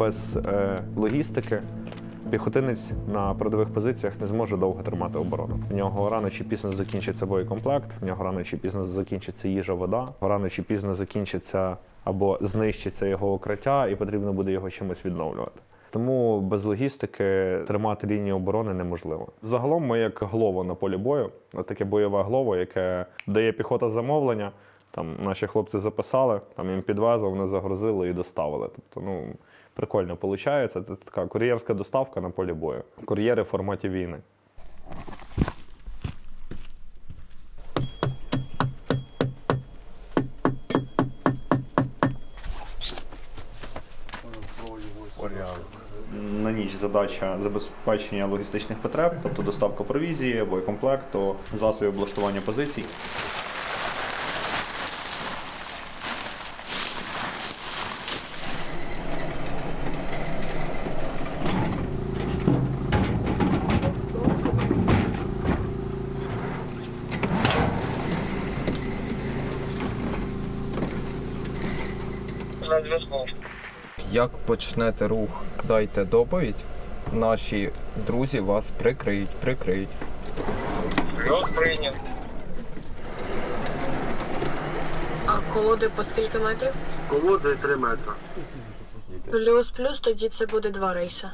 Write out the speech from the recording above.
без е, логістики піхотинець на передових позиціях не зможе довго тримати оборону. В нього рано чи пізно закінчиться боєкомплект, в нього рано чи пізно закінчиться їжа, вода, рано чи пізно закінчиться або знищиться його укриття, і потрібно буде його чимось відновлювати. Тому без логістики тримати лінію оборони неможливо. Загалом ми як глово на полі бою, таке бойове глово, яке дає піхота замовлення. Там наші хлопці записали, там їм підвезли, вони загрузили і доставили. Тобто, ну прикольно виходить. Це така кур'єрська доставка на полі бою. Кур'єри в форматі війни. На ніч задача забезпечення логістичних потреб, тобто доставка провізії, боєкомплекту, засобів облаштування позицій. На зв'язку. Як почнете рух, дайте доповідь. Наші друзі вас прикриють, прикриють. Плюс прийняв. А колоди по скільки метрів? Колоди 3 метри. Плюс-плюс, тоді це буде два рейси.